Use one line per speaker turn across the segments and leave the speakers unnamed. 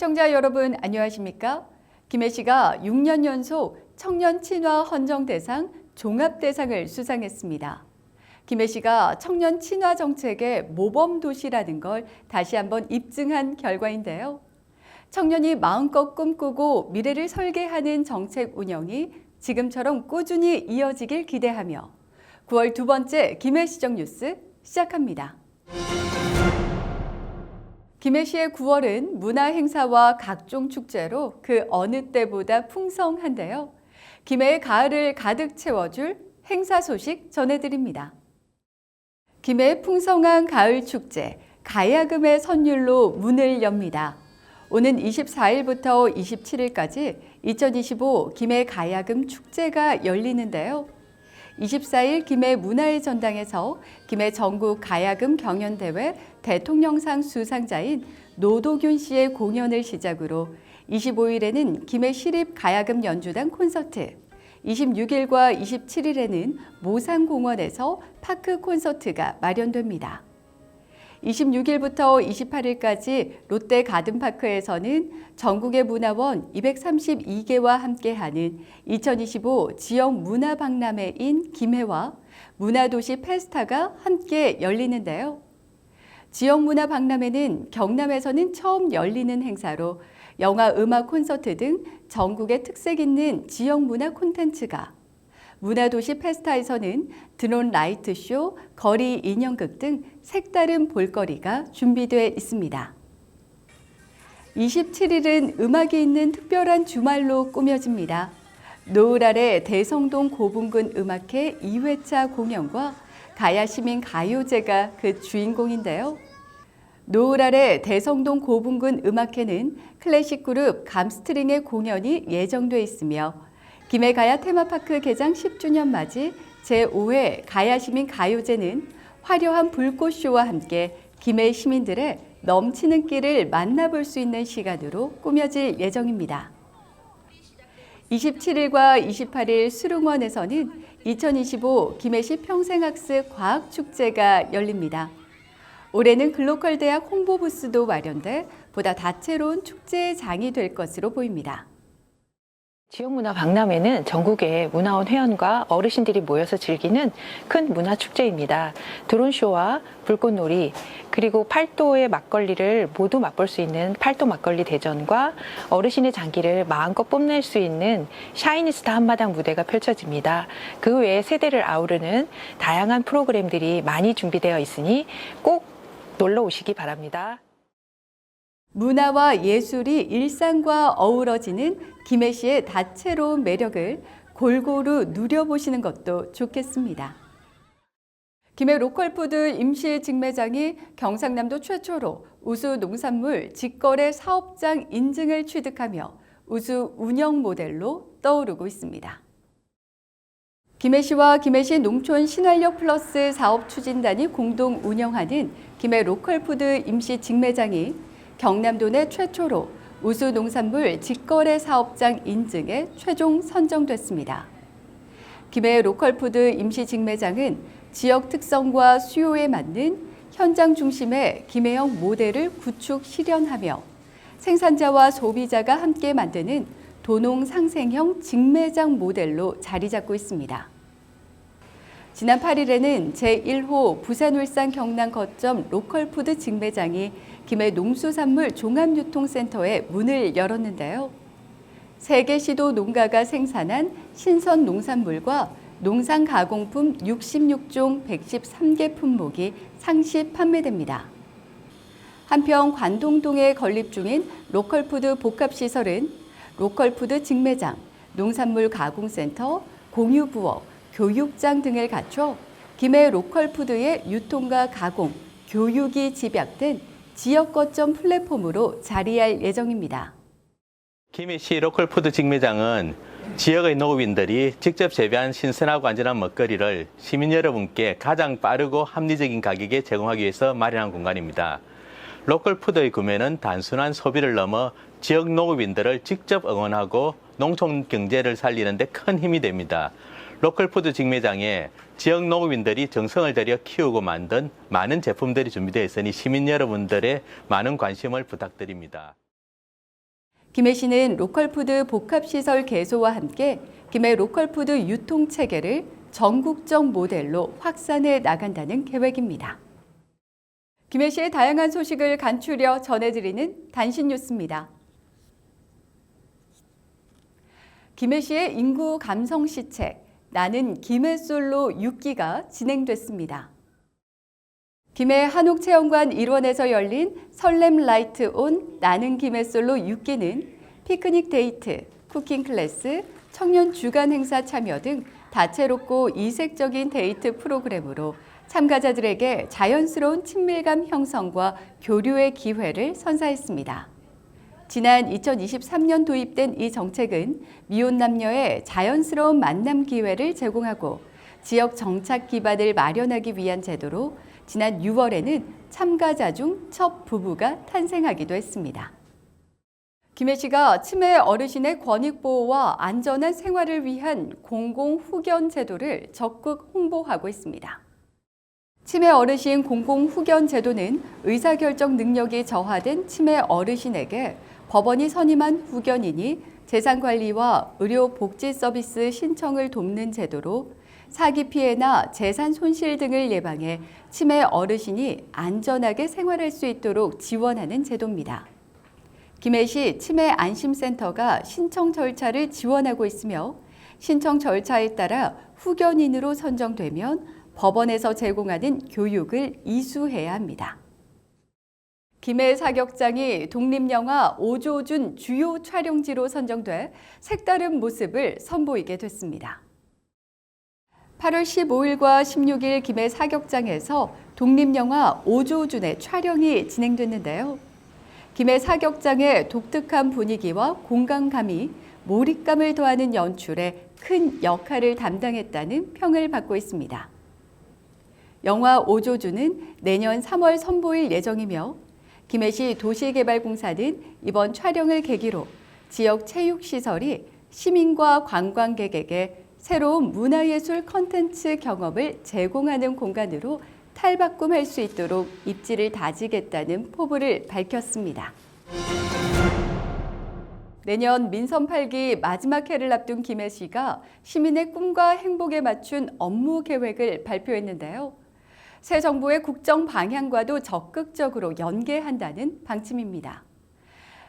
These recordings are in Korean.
시청자 여러분 안녕하십니까? 김해 씨가 6년 연속 청년 친화 헌정 대상 종합 대상을 수상했습니다. 김해 씨가 청년 친화 정책의 모범 도시라는 걸 다시 한번 입증한 결과인데요. 청년이 마음껏 꿈꾸고 미래를 설계하는 정책 운영이 지금처럼 꾸준히 이어지길 기대하며 9월 두 번째 김해 시정 뉴스 시작합니다. 김해시의 9월은 문화 행사와 각종 축제로 그 어느 때보다 풍성한데요. 김해의 가을을 가득 채워줄 행사 소식 전해드립니다. 김해의 풍성한 가을 축제 가야금의 선율로 문을 엽니다. 오는 24일부터 27일까지 2025 김해 가야금 축제가 열리는데요. 24일 김해 문화의 전당에서 김해 전국 가야금 경연대회 대통령상 수상자인 노도균 씨의 공연을 시작으로 25일에는 김해 시립 가야금 연주단 콘서트, 26일과 27일에는 모산공원에서 파크 콘서트가 마련됩니다. 26일부터 28일까지 롯데 가든파크에서는 전국의 문화원 232개와 함께하는 2025 지역 문화 박람회인 김해와 문화도시 페스타가 함께 열리는데요. 지역 문화 박람회는 경남에서는 처음 열리는 행사로 영화, 음악 콘서트 등 전국의 특색 있는 지역 문화 콘텐츠가 문화도시 페스타에서는 드론 라이트쇼, 거리 인형극 등 색다른 볼거리가 준비되어 있습니다. 27일은 음악이 있는 특별한 주말로 꾸며집니다. 노을 아래 대성동 고분군 음악회 2회차 공연과 가야시민 가요제가 그 주인공인데요. 노을 아래 대성동 고분군 음악회는 클래식 그룹 감스트링의 공연이 예정돼 있으며 김해 가야 테마파크 개장 10주년 맞이 제5회 가야시민 가요제는 화려한 불꽃쇼와 함께 김해 시민들의 넘치는 끼를 만나볼 수 있는 시간으로 꾸며질 예정입니다. 27일과 28일 수릉원에서는 2025 김해시 평생학습 과학축제가 열립니다. 올해는 글로컬 대학 홍보 부스도 마련돼 보다 다채로운 축제의 장이 될 것으로 보입니다.
지역문화 박람회는 전국의 문화원 회원과 어르신들이 모여서 즐기는 큰 문화 축제입니다. 드론쇼와 불꽃놀이 그리고 팔도의 막걸리를 모두 맛볼 수 있는 팔도 막걸리 대전과 어르신의 장기를 마음껏 뽐낼 수 있는 샤이니스타 한마당 무대가 펼쳐집니다. 그 외에 세대를 아우르는 다양한 프로그램들이 많이 준비되어 있으니 꼭 놀러 오시기 바랍니다.
문화와 예술이 일상과 어우러지는 김해 시의 다채로운 매력을 골고루 누려보시는 것도 좋겠습니다. 김해 로컬푸드 임시 직매장이 경상남도 최초로 우수 농산물 직거래 사업장 인증을 취득하며 우수 운영 모델로 떠오르고 있습니다. 김해시와 김해시 농촌 신활력 플러스 사업 추진단이 공동 운영하는 김해 로컬푸드 임시 직매장이 경남도 내 최초로 우수 농산물 직거래 사업장 인증에 최종 선정됐습니다. 김해 로컬푸드 임시 직매장은 지역 특성과 수요에 맞는 현장 중심의 김해형 모델을 구축 실현하며 생산자와 소비자가 함께 만드는 도농 상생형 직매장 모델로 자리 잡고 있습니다. 지난 8일에는 제1호 부산 울산 경남 거점 로컬푸드 직매장이 김해 농수산물 종합유통센터에 문을 열었는데요. 세계 시도 농가가 생산한 신선 농산물과 농산 가공품 66종 113개 품목이 상시 판매됩니다. 한편 관동동에 건립 중인 로컬푸드 복합시설은 로컬푸드 직매장, 농산물 가공센터, 공유부업, 교육장 등을 갖춰 김해 로컬푸드의 유통과 가공, 교육이 집약된 지역 거점 플랫폼으로 자리할 예정입니다.
김해시 로컬푸드 직매장은 지역의 농업인들이 직접 재배한 신선하고 안전한 먹거리를 시민 여러분께 가장 빠르고 합리적인 가격에 제공하기 위해서 마련한 공간입니다. 로컬푸드의 구매는 단순한 소비를 넘어 지역 농업인들을 직접 응원하고 농촌 경제를 살리는 데 큰 힘이 됩니다. 로컬푸드 직매장에 지역 농업인들이 정성을 들여 키우고 만든 많은 제품들이 준비되어 있으니 시민 여러분들의 많은 관심을 부탁드립니다.
김해시는 로컬푸드 복합시설 개소와 함께 김해 로컬푸드 유통 체계를 전국적 모델로 확산해 나간다는 계획입니다. 김해시의 다양한 소식을 간추려 전해드리는 단신 뉴스입니다. 김해시의 인구 감성 시책 나는 김해 솔로 6기가 진행됐습니다. 김해 한옥체험관 일원에서 열린 설렘 라이트 온 나는 김해 솔로 6기는 피크닉 데이트, 쿠킹 클래스, 청년 주간 행사 참여 등 다채롭고 이색적인 데이트 프로그램으로 참가자들에게 자연스러운 친밀감 형성과 교류의 기회를 선사했습니다. 지난 2023년 도입된 이 정책은 미혼 남녀의 자연스러운 만남 기회를 제공하고 지역 정착 기반을 마련하기 위한 제도로 지난 6월에는 참가자 중 첫 부부가 탄생하기도 했습니다. 김해시가 치매 어르신의 권익 보호와 안전한 생활을 위한 공공 후견 제도를 적극 홍보하고 있습니다. 치매 어르신 공공 후견 제도는 의사결정 능력이 저하된 치매 어르신에게 법원이 선임한 후견인이 재산 관리와 의료 복지 서비스 신청을 돕는 제도로 사기 피해나 재산 손실 등을 예방해 치매 어르신이 안전하게 생활할 수 있도록 지원하는 제도입니다. 김해시 치매 안심센터가 신청 절차를 지원하고 있으며 신청 절차에 따라 후견인으로 선정되면 법원에서 제공하는 교육을 이수해야 합니다. 김해 사격장이 독립영화 오조준 주요 촬영지로 선정돼 색다른 모습을 선보이게 됐습니다. 8월 15일과 16일 김해 사격장에서 독립영화 오조준의 촬영이 진행됐는데요. 김해 사격장의 독특한 분위기와 공간감이 몰입감을 더하는 연출에 큰 역할을 담당했다는 평을 받고 있습니다. 영화 오조주는 내년 3월 선보일 예정이며 김해시 도시개발공사는 이번 촬영을 계기로 지역 체육시설이 시민과 관광객에게 새로운 문화예술 컨텐츠 경험을 제공하는 공간으로 탈바꿈할 수 있도록 입지를 다지겠다는 포부를 밝혔습니다. 내년 민선 8기 마지막 해를 앞둔 김해시가 시민의 꿈과 행복에 맞춘 업무 계획을 발표했는데요. 새 정부의 국정 방향과도 적극적으로 연계한다는 방침입니다.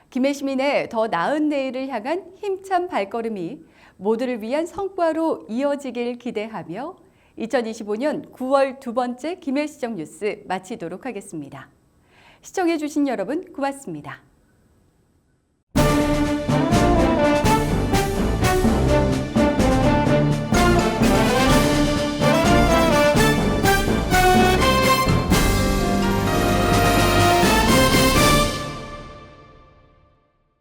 김해 시민의 더 나은 내일을 향한 힘찬 발걸음이 모두를 위한 성과로 이어지길 기대하며 2025년 9월 두 번째 김해 시정 뉴스 마치도록 하겠습니다. 시청해주신 여러분 고맙습니다.